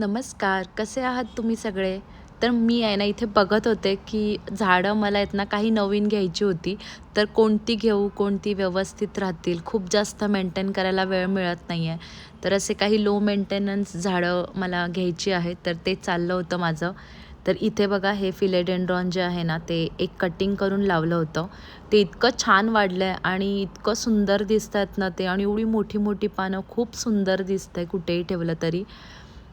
नमस्कार कसे आहात तुम्ही सगळे? तर मी आहे ना इथे बघत होते की झाडं मला आहेत ना काही नवीन घ्यायची होती. तर कोणती घेऊ कोणती व्यवस्थित राहतील? खूप जास्त मेंटेन करायला वेळ मिळत नाही आहे तर असे काही लो मेंटेनन्स झाडं मला घ्यायची आहेत तर ते चाललं होतं माझं. तर इथे बघा हे फिलेडेंड्रॉन जे आहे ना ते एक कटिंग करून लावलं होतं. ते इतकं छान वाढलं आहे आणि इतकं सुंदर दिसत आहेत ना ते आणि एवढी मोठी मोठी पानं खूप सुंदर दिसत आहे कुठेही ठेवलं तरी.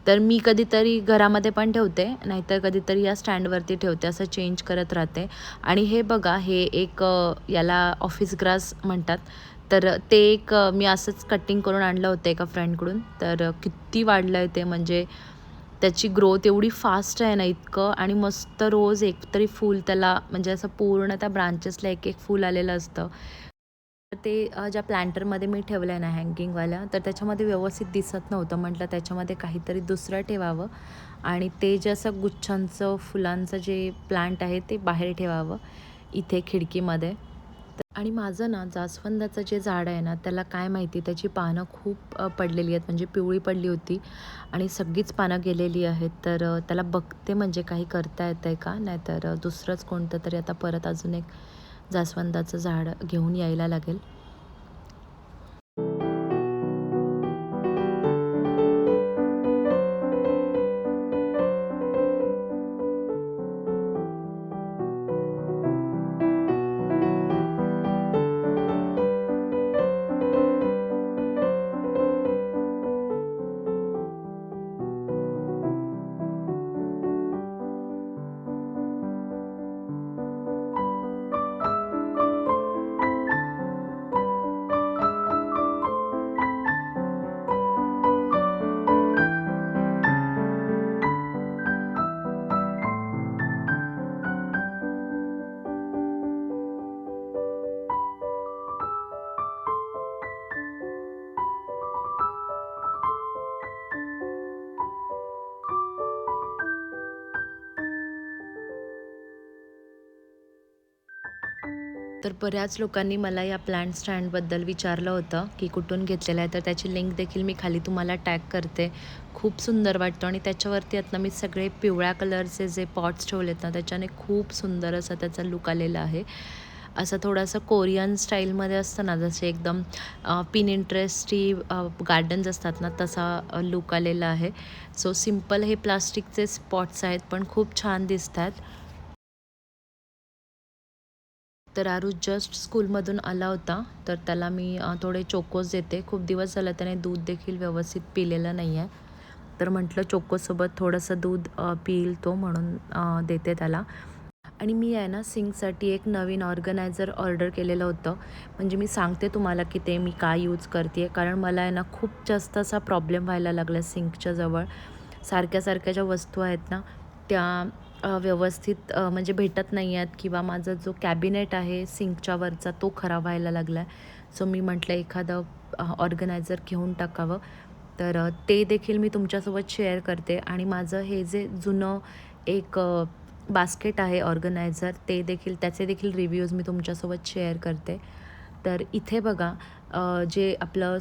तर मी कधीतरी घरामध्ये पण ठेवते नाहीतर कधीतरी या स्टँडवरती ठेवते असं चेंज करत राहते. आणि हे बघा हे एक याला ऑफिस ग्रास म्हणतात. तर ते एक मी असंच कटिंग करून आणलं होतं एका फ्रेंडकडून तर किती वाढलं आहे ते म्हणजे त्याची ग्रोथ एवढी फास्ट आहे ना इतकं. आणि मस्त रोज एक तरी फूल त्याला म्हणजे असं पूर्ण त्या ब्रांचेसला एक एक फूल आलेलं असतं. ते ज्या प्लॅन्टरमध्ये मी ठेवलं आहे ना हँगिंगवाल्या तर त्याच्यामध्ये व्यवस्थित दिसत नव्हतं. म्हटलं त्याच्यामध्ये काहीतरी दुसरं ठेवावं आणि ते जे असं गुच्छांचं फुलांचं जे प्लांट आहे ते बाहेर ठेवावं इथे खिडकीमध्ये. आणि माझं ना जास्वंदाचं जे झाड आहे ना त्याला काय माहिती त्याची पानं खूप पडलेली आहेत. म्हणजे पिवळी पडली होती आणि सगळीच पानं गेलेली आहेत. तर त्याला बघते म्हणजे काही करता येतं आहे का? नाहीतर दुसरंच कोणतं तरी आता परत अजून एक जास्वंदाचं झाड घेऊन यायला लागेल. तर बऱ्याच लोकांनी मला या प्लांट स्टँडबद्दल विचारलं होतं की कुठून घेतलेलं आहे. तर त्याची लिंक देखील मी खाली तुम्हाला टॅग करते. खूप सुंदर वाटतं आणि त्याच्यावरती आता मी सगळे पिवळ्या कलरचे जे पॉट्स ठेवलेत ना त्याच्याने खूप सुंदर असा त्याचा लुक आलेला आहे. असं थोडंसं कोरियन स्टाईलमध्ये असतं ना जसे एकदम पिन इंटरेस्टी गार्डन्स असतात ना तसा लुक आलेला आहे. सो सिंपल हे प्लास्टिकचे स्पॉट्स आहेत पण खूप छान दिसत आहेत तर आरू जस्ट स्कूलमधून आला होता. तर त्याला मी थोडे चोकोस देते. खूप दिवस झालं त्याने दूध देखील व्यवस्थित पिलेलं नाही आहे तर म्हटलं चोकोसोबत थोडंसं दूध पिईल तो म्हणून देते त्याला. आणि मी आहे ना सिंकसाठी एक नवीन ऑर्गनायझर ऑर्डर केलेलं होतं. म्हणजे मी सांगते तुम्हाला की ते मी काय यूज करते आहे कारण मला आहे ना खूप जास्त असा प्रॉब्लेम व्हायला लागला सिंकच्या जवळ. सारख्या सारख्या ज्या वस्तू आहेत ना त्या व्यवस्थित म्हणजे भेटत नाही आहेत किंवा माझा जो कॅबिनेट आहे सिंकच्या वरचा तो खराब व्हायला लागला आहे सो मी म्हटलं एखादं ऑर्गनायझर घेऊन टाकावं. तर ते देखील मी तुमच्यासोबत शेअर करते आणि माझं हे जे जुनं एक बास्केट आहे ऑर्गनायझर ते देखील त्याचे देखील रिव्ह्यूज मी तुमच्यासोबत शेअर करते. तर इथे बघा जे आपलं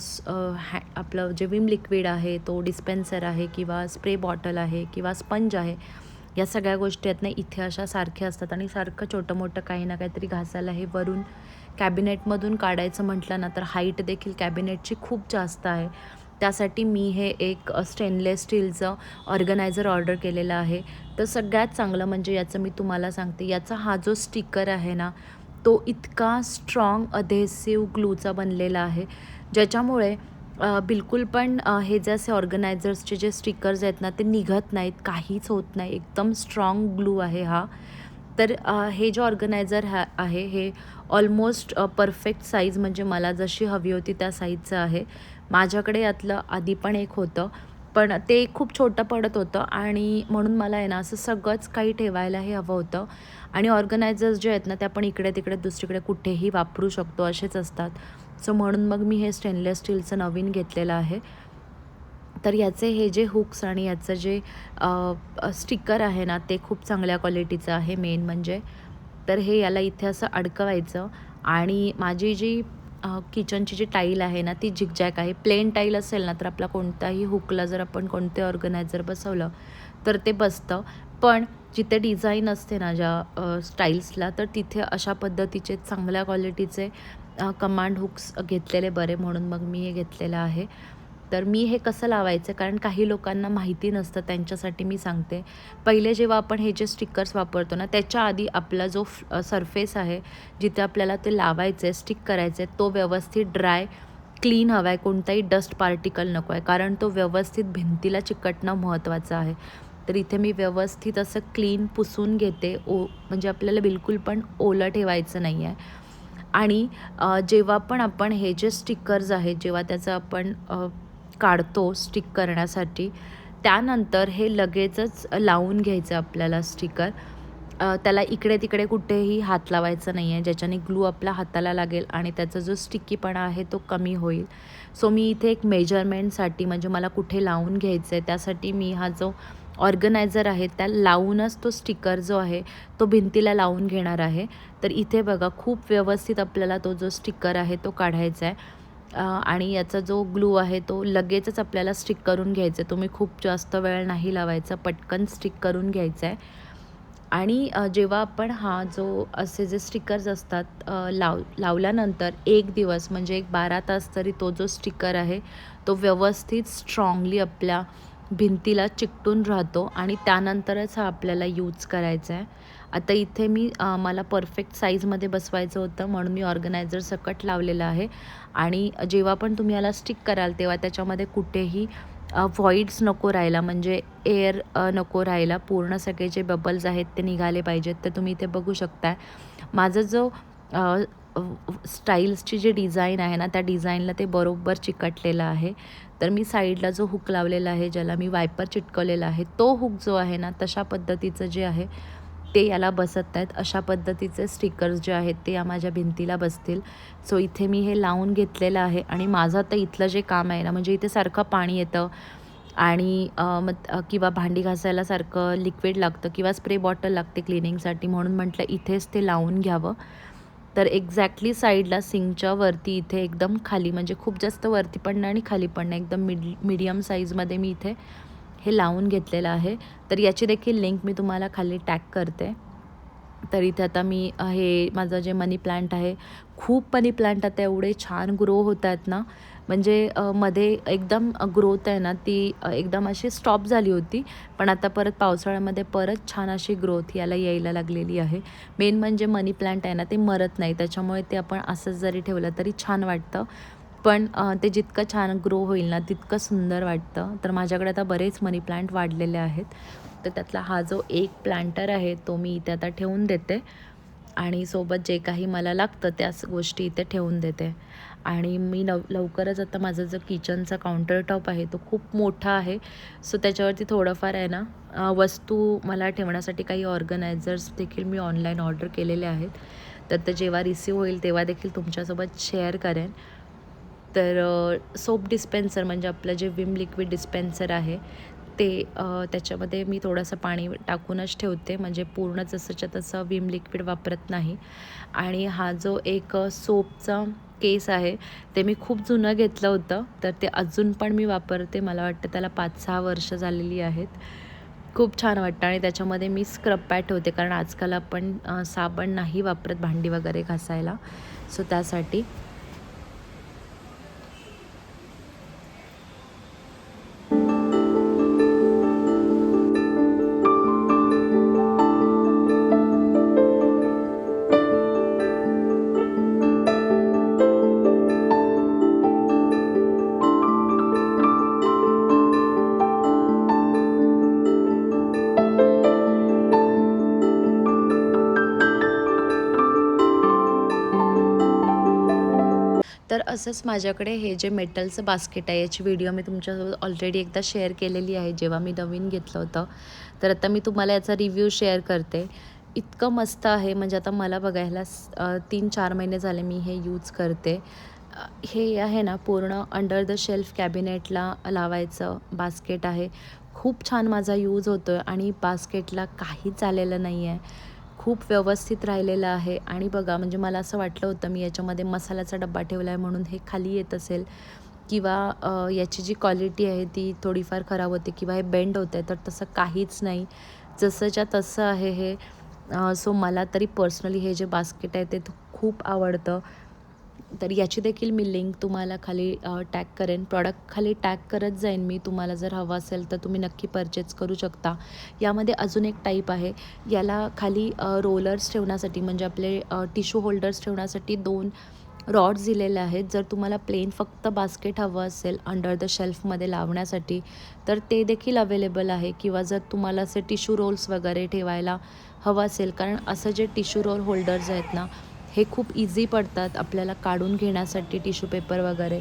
हॅ आपलं जे विम लिक्विड आहे तो डिस्पेन्सर आहे किंवा स्प्रे बॉटल आहे किंवा स्पंज आहे या सगळ्या गोष्टी आहेत ना इथे अशा सारख्या असतात आणि सारखं छोटं मोठं काही ना काहीतरी घासायला हे वरून कॅबिनेटमधून काढायचं म्हटलं ना तर हाईट देखील कॅबिनेटची खूप जास्त आहे. त्यासाठी मी हे एक स्टेनलेस स्टीलचं ऑर्गनायझर ऑर्डर केलेलं आहे. तर सगळ्यात चांगलं म्हणजे याचं मी तुम्हाला सांगते याचा हा जो स्टिकर आहे ना तो इतका स्ट्रॉंग अधेसिव्ह ग्लूचा बनलेला आहे ज्याच्यामुळे बिलकुल पण हे जे असे ऑर्गनायझर्सचे जे स्टिकर्स आहेत ना ते निघत नाहीत काहीच होत नाही. एकदम स्ट्रॉंग ग्लू आहे हा. तर हे जे ऑर्गनायझर हा आहे हे ऑलमोस्ट परफेक्ट साईज म्हणजे मला जशी हवी होती त्या साईजचं आहे. माझ्याकडे यातलं आधी पण एक होतं पण ते खूप छोटं पडत होतं आणि म्हणून मला आहे ना असं सगळंच काही ठेवायला हे हवं होतं. आणि ऑर्गनायझर्स जे आहेत ना ते आपण इकडे तिकडे दुसरीकडे कुठेही वापरू शकतो असेच असतात. सो म्हणून मग मी हे स्टेनलेस स्टीलचं नवीन घेतलेलं आहे. तर याचे हे जे हुक्स आणि याचं जे स्टिकर आहे ना ते खूप चांगल्या क्वालिटीचं आहे मेन म्हणजे. तर हे याला इथे असं अडकवायचं आणि माझी जी किचनची जी टाईल आहे ना ती झिकझॅक आहे. प्लेन टाईल असेल ना तर आपला कोणताही हुकला जर आपण कोणते ऑर्गनायझर बसवलं तर ते बसतं. पण जिथे डिझाईन असते ना ज्या स्टाईल्सला तर तिथे अशा पद्धतीचे चांगल्या क्वालिटीचे कमांड हुक्स घेतलेले बरे म्हणून मग मी हे घेतलेलं आहे. तर मी हे कसं लावायचं? कारण काही लोकांना माहिती नसतं त्यांच्यासाठी मी सांगते. पहिले जेव्हा आपण हे जे स्टिकर्स वापरतो ना त्याच्या आधी आपला जो सरफेस आहे जिथे आपल्याला ते लावायचं आहे स्टिक करायचं आहे तो व्यवस्थित ड्राय क्लीन हवा आहे कोणताही डस्ट पार्टिकल नको आहे कारण तो व्यवस्थित भिंतीला चिकटणं महत्त्वाचं आहे. तर इथे मी व्यवस्थित असं क्लीन पुसून घेते. ओ म्हणजे आपल्याला बिलकुल पण ओलं ठेवायचं नाही आहे आणि जेव्हा पण आपण हे जे स्टिकर्स आहेत जेव्हा त्याचं आपण काढतो स्टिक करण्यासाठी त्यानंतर हे लगेचच लावून घ्यायचं आपल्याला स्टिकर. त्याला इकडे तिकडे कुठेही हात लावायचं नाही आहे ज्याच्याने ग्लू आपल्या हाताला लागेल आणि त्याचा जो स्टिकीपणा आहे तो कमी होईल. सो मी इथे एक मेजरमेंटसाठी म्हणजे मला कुठे लावून घ्यायचं आहे त्यासाठी मी हा जो ऑर्गनायझर आहे त्या लावूनच तो स्टिकर जो आहे तो भिंतीला लावून घेणार आहे. तर इथे बघा खूप व्यवस्थित आपल्याला तो जो स्टिकर आहे तो काढायचा आहे. आणि याचा जो ग्लू आहे तो लगेचच आपल्याला स्टिक करून घ्यायचा आहे. तुम्ही खूप जास्त वेळ नाही लावायचा पटकन स्टिक करून घ्यायचा आहे. आणि जेव्हा आपण हा जो असे जे स्टिकर्स असतात लाव लावल्यानंतर एक दिवस म्हणजे एक बारा तास तरी तो जो स्टिकर आहे तो व्यवस्थित स्ट्रॉंगली आपल्या भिंतीला चिकटून राहतो आणि त्यानंतरच हा आपल्याला यूज करायचा आहे आता इथे मी मला परफेक्ट साईजमध्ये बसवायचं होतं म्हणून मी ऑर्गनायझर सकट लावलेलं आहे. आणि जेव्हा पण तुम्ही याला स्टिक कराल तेव्हा त्याच्यामध्ये कुठेही व्हॉइड्स नको राहायला म्हणजे एअर नको राहायला. पूर्ण सगळे जे बबल्स आहेत ते निघाले पाहिजेत. तर तुम्ही इथे बघू शकताय. माझं जो स्टाईल्सची जी डिझाईन आहे ना त्या डिझाईनला ते बरोबर चिकटलेलं आहे. तर मी साईडला जो हुक लावलेला आहे ज्याला मी वायपर चिटकवलेला आहे तो हुक जो आहे ना तशा पद्धतीचं जे आहे ते याला बसत आहेत अशा पद्धतीचे स्टिकर्स जे आहेत ते या माझ्या भिंतीला बसतील. सो इथे मी हे लावून घेतलेलं आहे आणि माझं आता इथलं जे काम आहे ना म्हणजे इथे सारखं पाणी येतं आणि मग किंवा भांडी घासायला सारखं लिक्विड लागतं किंवा स्प्रे बॉटल लागते क्लिनिंगसाठी म्हणून म्हटलं इथेच ते लावून घ्यावं. तर एक्झॅक्टली साईडला सिंकच्या वरती इथे एकदम खाली म्हणजे खूप जास्त वरती पण नाही आणि खाली पण नाही. एकदम मिड मीडियम साईजमध्ये मी इथे हे लावून घेतलेलं आहे. तर याची देखील लिंक मी तुम्हाला खाली टॅग करते. तर इथे आता मी हे माझं जे मनी प्लांट आहे खूप मनी प्लांट आता एवढे छान ग्रो होत आहेत ना. म्हणजे मध्ये एकदम ग्रोथ आहे ना ती एकदम अशी स्टॉप झाली होती. पण आता परत पावसाळ्यामध्ये परत छान अशी ग्रोथ याला यायला लागलेली आहे. मेन म्हणजे मनी प्लांट आहे ना ते मरत नाही. त्याच्यामुळे ते आपण असंच जरी ठेवलं तरी छान वाटतं. पण ते जितकं छान ग्रो होईल ना तितकं सुंदर वाटतं. तर माझ्याकडे आता बरेच मनी प्लांट वाढलेले आहेत. तर त्यातला हा जो एक प्लांटर आहे तो मी इथे आता ठेवून देते. आणि सोबत जे काही मला लागतं त्याच गोष्टी इथे ठेवून देते. आणि मी लव लवकरच आता माझं जो किचनचा काउंटर टॉप आहे तो खूप मोठा आहे. सो त्याच्यावरती थोडंफार आहे ना वस्तू मला ठेवण्यासाठी काही ऑर्गनायझर्स देखील मी ऑनलाईन ऑर्डर केलेले आहेत. तर ते जेव्हा रिसीव होईल तेव्हा देखील तुमच्यासोबत शेअर करेन. तर सोप डिस्पेन्सर म्हणजे आपलं जे विम लिक्विड डिस्पेन्सर आहे ते त्याच्यामध्ये मी थोडंसं पाणी टाकूनच ठेवते. म्हणजे पूर्ण जसंच्या तसं विम लिक्विड वापरत नाही. आणि हा जो एक सोपचा केस आहे. ते मी खूप जुनं घेतलं होतं तर ते अजून पण मी वापरते. मला वाटतं त्याला पाच सहा वर्ष झालेली आहेत. खूप छान वाटतं आणि त्याच्यामध्ये मी स्क्रब पॅट होते कारण आजकाल आपण साबण नाही वापरत भांडी वगैरे घासायला. सो त्यासाठी असंच माझ्याकडे हे जे मेटलचं बास्केट आहे याची व्हिडिओ मी तुमच्यासोबत ऑलरेडी एकदा शेअर केलेली आहे जेव्हा मी नवीन घेतलं होतं. तर आता मी तुम्हाला याचा रिव्ह्यू शेअर करते. इतकं मस्त आहे म्हणजे आता मला बघायला तीन चार महिने झाले मी हे यूज करते. हे आहे ना पूर्ण अंडर द शेल्फ कॅबिनेटला लावायचं बास्केट आहे. खूप छान माझा यूज होतो आहे आणि बास्केटला काहीच आलेलं नाही आहे खूप व्यवस्थित राहिलेलं आहे. आणि बघा म्हणजे मला असं वाटलं होतं मी याच्यामध्ये मसाल्याचा डब्बा ठेवला आहे म्हणून हे खाली येत असेल. किंवा याची जी क्वालिटी आहे ती थोडीफार खराब होते किंवा हे बेंड होतं आहे तर तसं काहीच नाही. जसंच्या तसं आहे हे. सो मला तरी पर्सनली हे जे बास्केट आहे ते खूप आवडतं. तर याची देखील मी लिंक तुम्हाला खाली टॅग करेन. प्रॉडक्ट खाली टॅग करत जाईन मी. तुम्हाला जर हवं असेल तर तुम्ही नक्की परचेस करू शकता. यामध्ये अजून एक टाईप आहे. याला खाली रोलर्स ठेवण्यासाठी म्हणजे आपले टिश्यू होल्डर्स ठेवण्यासाठी दोन रॉड्स दिलेले आहेत. जर तुम्हाला प्लेन फक्त बास्केट हवं असेल अंडर द शेल्फमध्ये लावण्यासाठी तर ते देखील अवेलेबल आहे. किंवा जर तुम्हाला असे टिश्यू रोल्स वगैरे ठेवायला हवं असेल कारण असं जे टिश्यू रोल होल्डर्स आहेत ना हे खूप इझी पडतात आपल्याला काढून घेण्यासाठी टिश्यू पेपर वगैरे.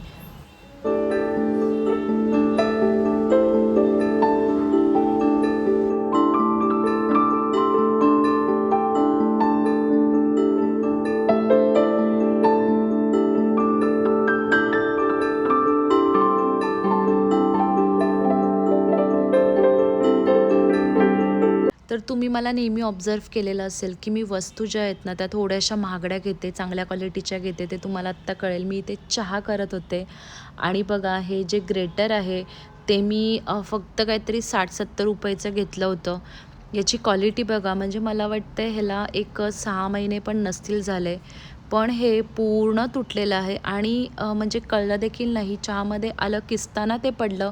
तर तुम्ही मला नेहमी ऑब्झर्व केलेलं असेल की मी वस्तू ज्या आहेत ना त्या थोड्याशा महागड्या घेते चांगल्या क्वालिटीच्या घेते ते तुम्हाला आत्ता कळेल. मी इथे चहा करत होते आणि बघा हे जे ग्रेटर आहे ते मी फक्त काहीतरी साठ सत्तर रुपयाचं घेतलं होतं. याची क्वालिटी बघा म्हणजे मला वाटतं ह्याला एक सहा महिने पण नसतील झाले. पण हे पूर्ण तुटलेलं आहे आणि म्हणजे कळलं देखील नाही. चहामध्ये आलं किसताना ते पडलं.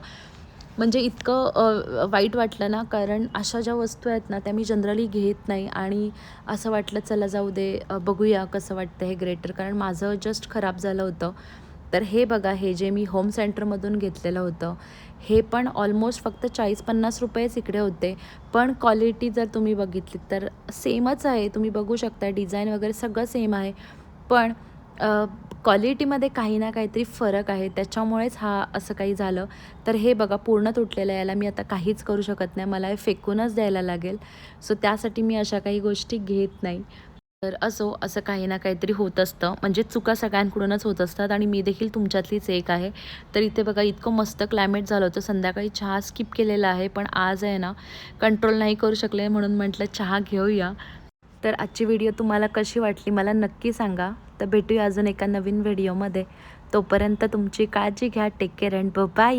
म्हणजे इतकं वाईट वाटलं ना कारण अशा ज्या वस्तू आहेत ना त्या मी जनरली घेत नाही आणि असं वाटलं चला जाऊ दे बघूया कसं वाटतं हे ग्रेटर. कारण माझं जस्ट खराब झालं होतं. तर हे बघा हे जे मी होम सेंटरमधून घेतलेलं होतं हे पण ऑलमोस्ट फक्त चाळीस पन्नास रुपयेच इकडे होते. पण क्वालिटी जर तुम्ही बघितली तर सेमच आहे. तुम्ही बघू शकता डिझाईन वगैरे सगळं सेम आहे. पण क्वालिटीमध्ये काही ना काहीतरी फरक आहे. त्याच्यामुळेच हा असं काही झालं. तर हे बघा पूर्ण तुटलेलं आहे. याला मी आता काहीच करू शकत नाही. मला हे फेकूनच द्यायला लागेल. सो त्यासाठी मी अशा काही गोष्टी घेत नाही. तर असो असं काही ना काहीतरी होत असतं. म्हणजे चुका सगळ्यांकडूनच होत असतात आणि मी देखील तुमच्यातलीच एक आहे. तर इथे बघा इतकं मस्त क्लायमेट झालं होतं. संध्याकाळी चहा स्किप केलेला आहे पण आज आहे ना कंट्रोल नाही करू शकले म्हणून म्हटलं चहा घेऊया. तर आजची व्हिडिओ तुम्हाला कशी वाटली मला नक्की सांगा. तर भेटूया अजून एका नवीन व्हिडिओमध्ये. तोपर्यंत तुमची काळजी घ्या. Take care and bye